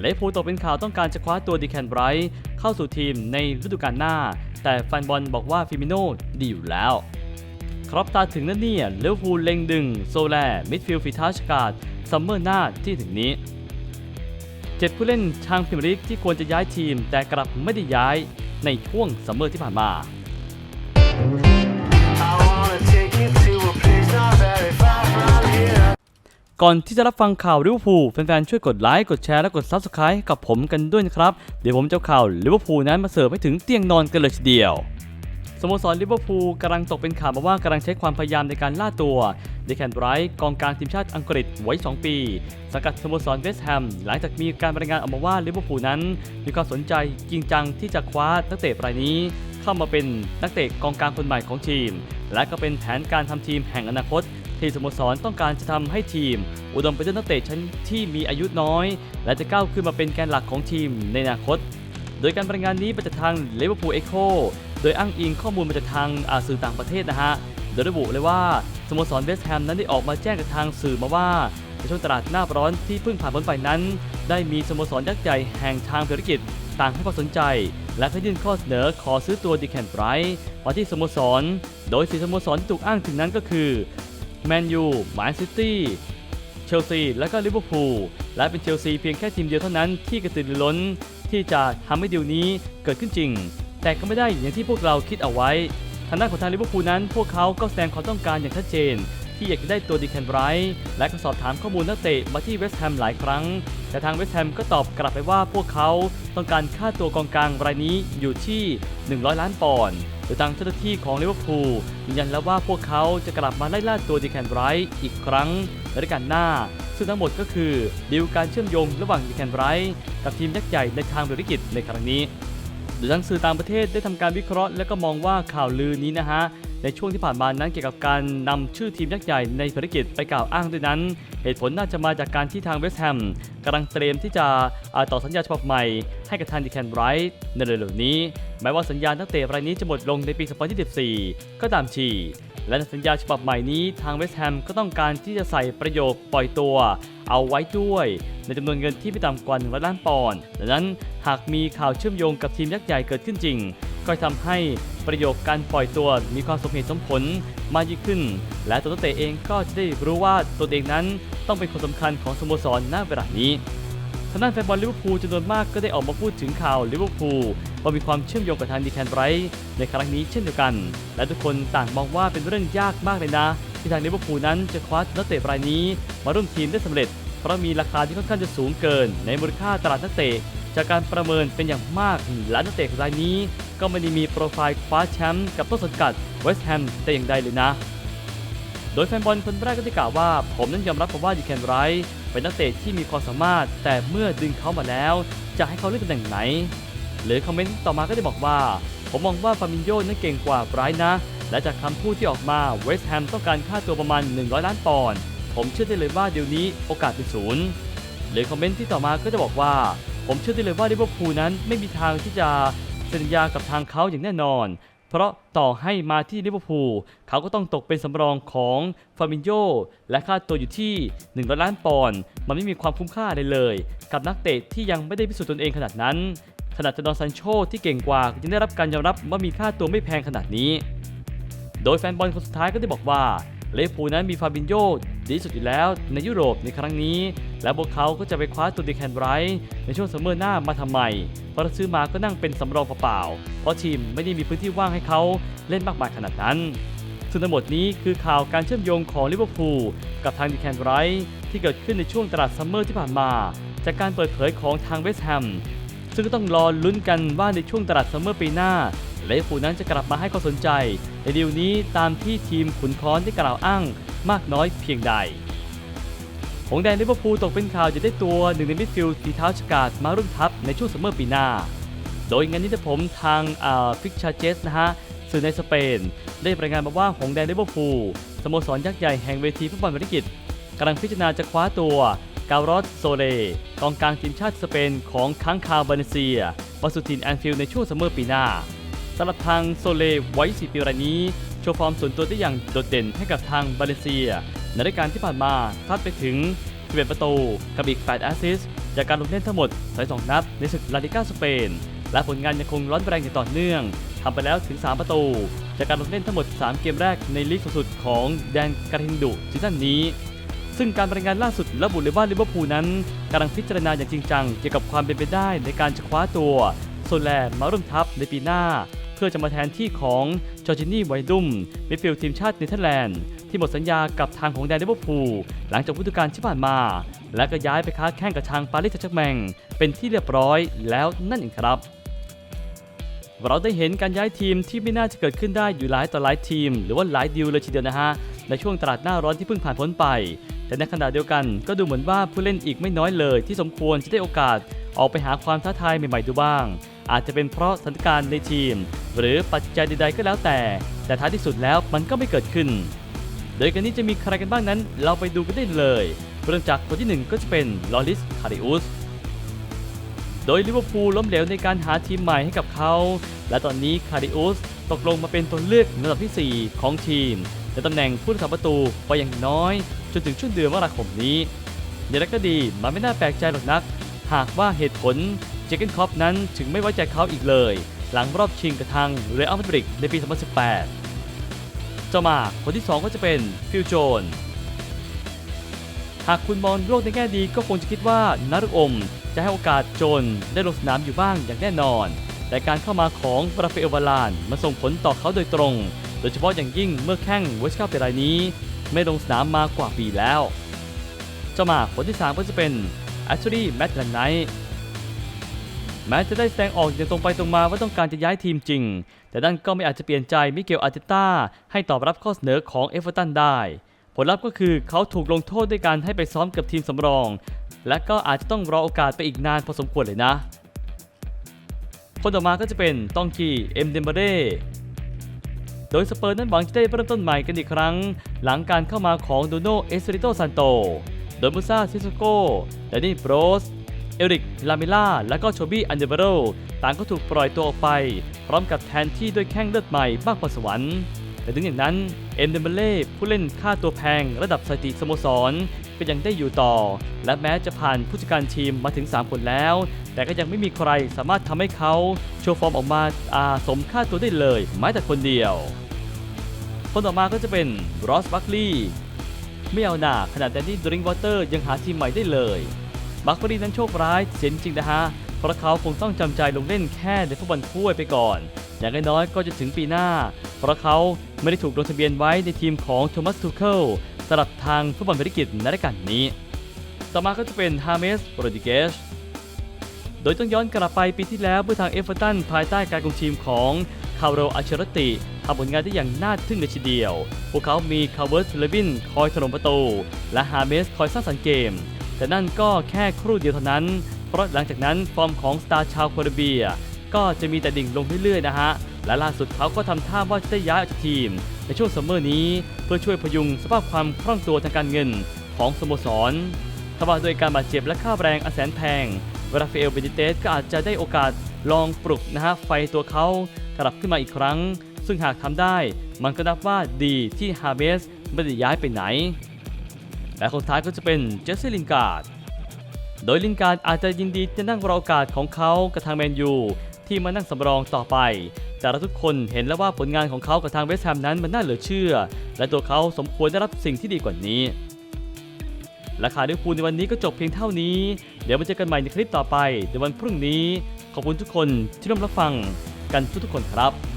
เลฟูลตกเป็นข่าวต้องการจะคว้าตัวดีแคนไบรท์เข้าสู่ทีมในฤดูกาลหน้า แต่แฟนบอลบอกว่าฟิมิโน่ดีอยู่แล้ว ครับตาถึงนั่นเนี่ยเลพูเล็งดึง โซแลมิดฟิลด์ฟิทัชการ์ดซัมเมอร์หน้าที่ถึงนี้เจ็ดผู้เล่นทางพรีเมียร์ลีกที่ควรจะย้ายทีม แต่กลับไม่ได้ย้ายในช่วงซัมเมอร์ที่ผ่านมา ก่อนที่จะรับฟังข่าวลิเวอร์พูลแฟนๆช่วยกดไลค์กดแชร์และกด Subscribe กับผมกันด้วยนะครับ เดี๋ยวผมจะข่าวลิเวอร์พูลนั้นมาเสิร์ฟให้ถึงเตียงนอนกันเลยทีเดียวสโมสรลิเวอร์พูลกำลังตกเป็นข่าวมาว่ากำลังใช้ความพยายามในการล่าตัวเดแคนไบรท์กองกลางทีมชาติอังกฤษไว้2ปี สังกัดสโมสรเวสต์แฮมหลังจากมีการรายงานออกมาว่าลิเวอร์พูลนั้น มีความสนใจจริงจังที่จะคว้านักเตะรายนี้ เข้ามาเป็นนักเตะกองกลางคนใหม่ของทีม และก็เป็นแผนการทำทีมแห่งอนาคต ที่สโมสรต้องการจะทำให้ทีม อุดมไปด้วยนักเตะชั้นที่มีอายุน้อย และจะก้าวขึ้นมาเป็นแกนหลักของทีมในอนาคต โดยการรายงานนี้มาจากทางเลเวอร์พูลเอ็กโคโดยอ้างอิงข้อมูลมาจากทางาสื่อต่างประเทศนะฮะ โดยระบุเลยว่าสโมสรเวสต์แฮมนั้นได้ออกมาแจ้งกับทางสื่อมาว่าในช่วงตลาดหน้าร้อนที่เพิ่งผ่านพ้นไปนั้น ได้มีสโมสรยักษ์ใหญ่แห่งทางธุรกิจต่างให้ความสนใจ และก็ยื่นข้อเสนอขอซื้อตัวดีแคนไบรท์มาที่สโมสร โดยสีสโมสรที่ถูกอ้างถึงนั้นก็คือ แมนยูแมนซิตี้ เชลซี และก็ลิเวอร์พูล และเป็นเชลซีเพียงแค่ทีมเดียวเท่านั้นที่กระตือรือร้น ที่จะทำให้ดีลนี้เกิดขึ้นจริง แต่ก็ไม่ได้อย่างที่พวกเราคิดเอาไว้ ทางด้านของทางลิเวอร์พูลนั้น พวกเขาก็แสดงความต้องการอย่างชัดเจน ที่อยากจะได้ตัวดีแคนไบรท์และก็สอบถามข้อมูลนักเตะมาที่เวสต์แฮมหลายครั้ง แต่ทางเวสต์แฮมก็ตอบกลับไปว่าพวกเขาต้องการค่าตัวกองกลางรายนี้อยู่ที่ 100 ล้านปอนด์ ยทางเจ้าหน้าที่ของลิเวอร์พูลยืนยันแล้วว่าพวกเขาจะกลับมาไล่ล่าตัวดีแคนไบรท์อีกครั้งในฤดูกาลหน้า ซึ่งทั้งหมดก็คือดีลการเชื่อมโยงระหว่างดีแคนไบรท์กับทีมยักษ์ใหญ่ในทางธุรกิจในครั้งนี้โดยทั้งสื่อต่างประเทศได้ทำการวิเคราะห์และก็มองว่าข่าวลือนี้นะฮะ ในช่วงที่ผ่านมานั้นเกี่ยวกับการนำชื่อทีมยักษ์ใหญ่ในภารกิจไปกล่าวอ้างด้วยนั้น เหตุผลน่าจะมาจากการที่ทางเวสต์แฮมกำลังเตรียมที่จะต่อสัญญาฉบับใหม่ ให้กับทางดีแคนไบรท์ในเร็วๆนี้ แม้ว่าสัญญานักเตะรายนี้จะหมดลงในปี 2024 ก็ตามทีและในสัญญาฉบับใหม่นี้ทางเวสต์แฮมก็ต้องการที่จะใส่ประโยคปล่อยตัว เอาไว้ด้วย ในจำนวนเงินที่ไม่ต่ำกว่า1ล้านปอนด์ดังนั้นหากมีข่าวเชื่อมโยงกับทีมยักษ์ใหญ่เกิดขึ้นจริง ก็ทำให้ประโยคการปล่อยตัวมีความสมเหตุสมผลมากยิ่งขึ้น และตัวนักเตะเองก็จะได้รู้ว่าตัวเองนั้นต้องเป็นคนสำคัญของสโมสรณเวลานี้ทางด้านแฟนบอลลิเวอร์พูลจำนวนมากก็ได้ออกมาพูดถึงข่าวลิเวอร์พูลว่ามีความเชื่อมโยงกับทางดีแคนไบรท์ในครั้งนี้เช่นเดียวกัน และทุกคนต่างมองว่าเป็นเรื่องยากมากเลยนะ ที่ทางลิเวอร์พูลนั้นจะคว้านักเตะรายนี้ มาร่วมทีมได้สำเร็จ เพราะมีราคาที่ค่อนข้างจะสูงเกิน ในมูลค่าตลาดนักเตะจากการประเมินเป็นอย่างมากและนักเตะรายนี้ ก็ไม่ได้มีโปรไฟล์คว้าแชมป์กับต้นสังกัดเวสต์แฮมแต่อย่างใดเลยนะ โดยแฟนบอลคนแรกก็ได้กล่าวว่า ผมนั้นยอมรับว่าดีแคนไรท์เป็นนักเตะที่มีความสามารถ แต่เมื่อดึงเขามาแล้ว จะให้เขาเล่นตำแหน่งไหน หรือคอมเมนต์ต่อมาก็ได้บอกว่า ผมมองว่าฟามินโยนั้นเก่งกว่าไบรท์นะ และจากคำพูดที่ออกมาเวสต์แฮมต้องการค่าตัวประมาณ 100 ล้านปอนด์ผมเชื่อได้เลยว่าเดี๋ยวนี้โอกาสเป็นศูนย์หรือคอมเมนต์ที่ต่อมาก็จะบอกว่า ผมเชื่อได้เลยว่าลิเวอร์พูลนั้นไม่มีทางที่จะ เซ็นสัญญากับทางเขาอย่างแน่นอน เพราะต่อให้มาที่ลิเวอร์พูลเขาก็ต้องตกเป็นสำรองของฟามินโยและค่าตัวอยู่ที่1ล้านปอนด์มันไม่มีความคุ้มค่าเลยเลย กับนักเตะที่ยังไม่ได้พิสูจน์ตนเองขนาดนั้นขนาดจดอนซันโชที่เก่งกว่ายังได้รับการยอมรับว่ามีค่าตัวไม่แพงขนาดนี้ โดยแฟนบอลคนสุดท้ายก็ได้บอกว่าเลฟพูลนั้นมีฟาบินโยดีที่สุดอยู่แล้วในยุโรปในครั้งนี้ และพวกเขาก็จะไปคว้าตัวดีแคนไรท์ในช่วงซัมเมอร์หน้ามาทำไม เพราะซื้อมาก็นั่งเป็นสำรองเปล่าๆเพราะทีมไม่ได้มีพื้นที่ว่างให้เขาเล่นมากมายขนาดนั้นซึ่งทั้งหมดนี้คือข่าวการเชื่อมโยงของลิเวอร์พูลกับทางดีแคนไรท์ที่เกิดขึ้นในช่วงตลาดซัมเมอร์ที่ผ่านมา จากการเปิดเผยของทางเวสต์แฮมซึ่งก็ต้องรอลุ้นกันว่าในช่วงตลาดซัมเมอร์ปีหน้าเลฟูลนั้นจะกลับมาให้ความสนใจ ในดีลนี้ตามที่ทีมขุนค้อนได้กล่าวอ้างมากน้อยเพียงใด งแดงลิเวอร์พูลตกเป็นข่าวจะได้ตัวหนึ่งในมิดฟิลด์ทีเท้าชกาดมารุ่นทัพในช่วงซัมเมอร์ปีหน้า โดยงานนี้ผมทางฟิกชาเจสนะฮะสื่อในสเปน ได้รายงานมาว่าหงแดงลิเวอร์พูลสโมสรยักษ์ใหญ่แห่งเวทีฟุตบอลบริกิตกำลังพิจารณาจะคว้าตัวกาลอสโซเลกองกลางทีมชาติสเปนของค้างคาบาเนเซียมาสู่ทีมแอนฟิลด์ในช่วงซัมเมอร์ปีหน้าสำหรับทางโซเลไว้4ปีรายนี้โชว์ฟอร์มส่วนตัวได้อย่างโดดเด่นให้กับทางบาเลเซีย ในรายการที่ผ่านมาพลาดไปถึง11ประตูกับอีก 8 แอสซิสต์จากการลงเล่นทั้งหมด 32 นัดในศึกลาลิก้าสเปน และผลงานยังคงร้อนแรงอย่างต่อเนื่องทำไปแล้วถึง 3 ประตู จากการลงเล่นทั้งหมด 3 เกมแรกในลีกสูงสุดของแดนการินดุซีซั่นนี้ ซึ่งการรายงานล่าสุดระบุเลยว่าลิเวอร์พูลนั้นกำลังพิจารณาอย่างจริงจังเกี่ยวกับความเป็นไปได้ในการจะคว้าตัวโซแลมาร่วมทัพในปีหน้าเพื่อจะมาแทนที่ของจอร์จินี่ไวดุมมิดฟิลด์ทีมชาติเนเธอร์แลนด์ที่หมดสัญญากับทางของแดนลิเวอร์พูหลังจากฤดูกาลที่ผ่านมา และก็ย้ายไปค้าแข่งกับทางปารีสแซงต์แชร์แมงเป็นที่เรียบร้อยแล้วนั่นเองครับเราได้เห็นการย้ายทีมที่ไม่น่าจะเกิดขึ้นได้อยู่หลายต่อหลายทีม หรือว่าหลายดีลเลยทีเดียวนะฮะ ในช่วงตลาดหน้าร้อนที่เพิ่งผ่านพ้นไป แต่ในขณะเดียวกันก็ดูเหมือนว่าผู้เล่นอีกไม่น้อยเลย ที่สมควรจะได้โอกาสออกไปหาความท้าทายใหม่ๆดูบ้าง อาจจะเป็นเพราะสถานการณ์ในทีม หรือปัจจัยใดๆก็แล้วแต่ แต่ท้ายที่สุดแล้วมันก็ไม่เกิดขึ้น โดยกันนี้จะมีใครกันบ้างนั้น เราไปดูกันได้เลยเริ่มจากคนที่หนึ่งก็จะเป็นลอริสคาริอุสโดยลิเวอร์พูลล้มเหลวในการหาทีมใหม่ให้กับเขา และตอนนี้คาริอุสตกลงมาเป็นตัวเลือกในลำดับที่ 4 ของทีมในตำแหน่งผู้รักษาประตูไปอย่างน้อย จนถึงช่วงเดือนมกราคมนี้อย่างไรก็ดีมันไม่น่าแปลกใจหรอกนัก หากว่าเหตุผล เจเกนคอปนั้นถึงไม่ไว้ใจเขาอีกเลย หลังรอบชิงกับทางเรอัลมาดริดในปี 2018ต่อมาคนที่ 2 ก็จะเป็นฟิลโจน หากคุณมองโลกในแง่ดีก็คงจะคิดว่านารุกอมจะให้โอกาสโจนได้ลงสนามอยู่บ้างอย่างแน่นอน แต่การเข้ามาของราฟเอลวาลานมาส่งผลต่อเขาโดยตรง โดยเฉพาะอย่างยิ่งเมื่อแข้งเวสต์คาเปรายนี้ ไม่ลงสนามมากว่าปีแล้ว เจ้าหมากคนที่ 3 ก็จะเป็นแอชลีย์แมตต์แลนไนท์ แม้จะได้แสดงออกอย่างตรงไปตรงมาว่าต้องการจะย้ายทีมจริง แต่นั่นก็ไม่อาจจะเปลี่ยนใจมิเกลอาร์เตต้าให้ตอบรับข้อเสนอของเอเวอร์ตันได้ ผลลัพธ์ก็คือเขาถูกลงโทษด้วยการให้ไปซ้อมกับทีมสำรอง และก็อาจจะต้องรอโอกาสไปอีกนานพอสมควรเลยนะ คนต่อมาก็จะเป็นตองกีเอ็มเดมเบเร่โดยสเปอร์นั้นหวังจะได้เริ่มต้นใหม่กันอีกครั้ง หลังการเข้ามาของโดโนเอสริโตซันโตโดยมูซาซิสโกแดนนี่โบรส เอริก ลามิล่า และก็โชบี้อันเดเบโรต่างก็ถูกปล่อยตัวออกไป พร้อมกับแทนที่ด้วยแข้งเลือดใหม่บ้างพรสวรรค์แต่ถึงอย่างนั้น เอ็มเดมเบเล่ผู้เล่นค่าตัวแพงระดับสถิติสโมสรก็ยังได้อยู่ต่อ และแม้จะผ่านผู้จัดการทีมมาถึง 3 คนแล้ว แต่ก็ยังไม่มีใครสามารถทำให้เขาโชว์ฟอร์มออกมาอาสมค่าตัวได้เลยแม้แต่คนเดียว คนต่อมาก็จะเป็นรอสบัคลีย์ไม่เอาหนาขนาดแดนนี่ดริงวอเตอร์ยังหาทีมใหม่ได้เลย บัคบรีนั้นโชคร้ายเสียจริงนะฮะ เพราะเขาคงต้องจำใจลงเล่นแค่ในฟุตบอลถ้วยไปก่อน อย่างน้อยๆก็จะถึงปีหน้า เพราะเขาไม่ได้ถูกลงทะเบียนไว้ในทีมของโทมัสทูเคิลสำหรับทางฟุตบอลบริกิตในรายการนี้ ต่อมาก็จะเป็นฮาเมสโรดิเกสโดยต้องย้อนกลับไปปีที่แล้วเมื่อทางเอฟเวอร์ตันภายใต้การคุมทีมของคาร์โรอัชรติทำผลงานได้อย่างน่าทึ่งเลยทีเดียว พวกเขามีคาร์เวิร์สเลวินคอยถล่มประตู และฮาเมสคอยสร้างสรรค์เกม แต่นั่นก็แค่ครู่เดียวเท่านั้น เพราะหลังจากนั้นฟอร์มของสตาร์ชาวโคลอมเบีย ก็จะมีแต่ดิ่งลงเรื่อยๆนะฮะ และล่าสุดเขาก็ทำท่าว่าจะได้ย้ายออกจากทีม ในช่วงซัมเมอร์นี้ เพื่อช่วยพยุงสภาพความคล่องตัวทางการเงินของสโมสรทว่าโดวยการบาดเจ็บและค่าแรงอันแสนแพงราฟาเอลเบนิเตสก็อาจจะได้โอกาสลองปลุกนะฮะไฟตัวเขากลับขึ้นมาอีกครั้ง ซึ่งหากทำได้ มันก็นับว่าดีที่ฮาเมสไม่ได้ย้ายไปไหน และคนท้ายก็จะเป็นเจสซี่ลินการ์ด โดยลินการ์ดอาจจะยินดีจะนั่งรอโอกาสของเขากับทางแมนยูที่มานั่งสำรองต่อไป แต่เราทุกคนเห็นแล้วว่าผลงานของเขากับทางเวสต์แฮมนั้นมันน่าเหลือเชื่อ และตัวเขาสมควรได้รับสิ่งที่ดีกว่านี้และข่าวลิเวอร์พูในวันนี้ก็จบเพียงเท่านี้ เดี๋ยวมาเจอกันใหม่ในคลิปต่อไปในวันพรุ่งนี้ ขอบคุณทุกคนที่ร่วมรับฟังกันทุกๆคนครับ